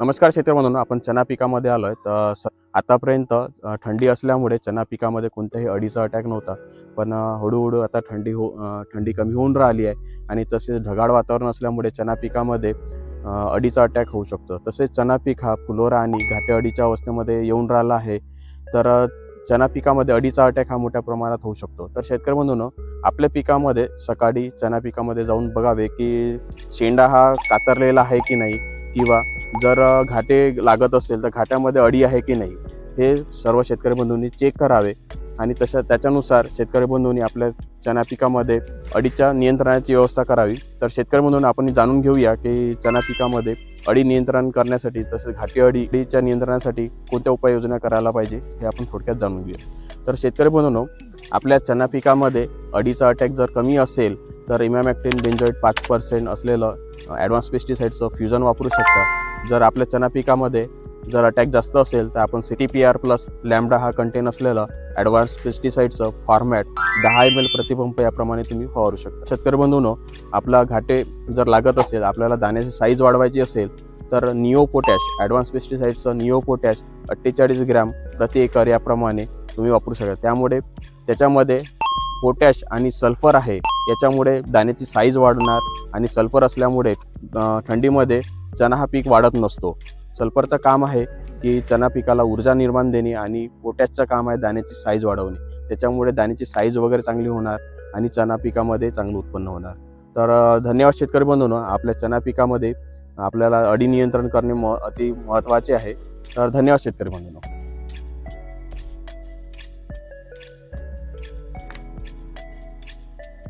नमस्कार शेतकऱ्यांनो आपण चना पिकामध्ये आलो आहे तर स आतापर्यंत थंडी असल्यामुळे चना पिकामध्ये कोणत्याही अडीचा अटॅक नव्हता. पण हळूहळू आता थंडी हो थंडी कमी होऊन राहिली आहे. आणि तसेच ढगाळ वातावरण असल्यामुळे चना पिकामध्ये अडीचा अटॅक होऊ शकतो. तसेच चना पीक हा फुलोरा आणि घाटे अडीच्या अवस्थेमध्ये येऊन राहिला आहे. तर चना पिकामध्ये अडीचा अटॅक हा मोठ्या प्रमाणात होऊ शकतो. तर शेतकरी म्हणून आपल्या पिकामध्ये सकाळी चना पिकामध्ये जाऊन बघावे की शेंडा हा कातरलेला आहे की नाही? किंवा जर घाटे लागत असेल तर घाट्यामध्ये अडी आहे की नाही हे सर्व शेतकरी बंधूंनी चेक करावे. आणि तशा त्याच्यानुसार शेतकरी बंधूंनी आपल्या चना पिकामध्ये अडीच्या नियंत्रणाची व्यवस्था करावी. तर शेतकरी म्हणून आपण जाणून घेऊया की चना पिकामध्ये अडी नियंत्रण करण्यासाठी तसेच घाटी अडीच्या नियंत्रणासाठी कोणत्या उपाययोजना करायला पाहिजे हे आपण थोडक्यात जाणून घेऊया. तर शेतकरी बनवणं आपल्या चना पिकामध्ये अडीचा अटॅक जर कमी असेल तर इमॅमॅक्टिन बेंजॉईट पाच पर्सेंट असलेलं ॲडव्हान्स पेस्टिसाईडचं फ्युजन वापरू शकता. जर आपल्या चना पिकामध्ये जर अटॅक जास्त असेल तर आपण city P R plus lambda हा कंटेन असलेलं ॲडव्हान्स पेस्टिसाईडचं फॉर्मॅट दहा एम एल प्रतिपंप याप्रमाणे तुम्ही फवारू शकता. शेतकरी बंधूनो आपला घाटे जर लागत असेल आपल्याला दाण्याची साईज वाढवायची असेल तर निओ पोटॅश ॲडव्हान्स पेस्टिसाईडचं निओ पोटॅश अठ्ठेचाळीस ग्रॅम प्रति एकर याप्रमाणे तुम्ही वापरू शकता. त्यामुळे त्याच्यामध्ये पोटॅश आणि सल्फर आहे याच्यामुळे दाण्याची साईज वाढणार आणि सल्फर असल्यामुळे थंडीमध्ये चणा हा पीक वाढत नसतो. सल्फरचं काम आहे की चणा पिकाला ऊर्जा निर्माण देणे आणि पोटॅशचं काम आहे दाण्याची साईज वाढवणे. त्याच्यामुळे दाण्याची साईज वगैरे चांगली होणार आणि चणा पिकामध्ये चांगलं उत्पन्न होणार. तर धन्यवाद शेतकरी बंधूंनो. आपल्या चणा पिकामध्ये आपल्याला अडी नियंत्रण करणे म अति महत्त्वाचे आहे. तर धन्यवाद शेतकरी बंधूंनो.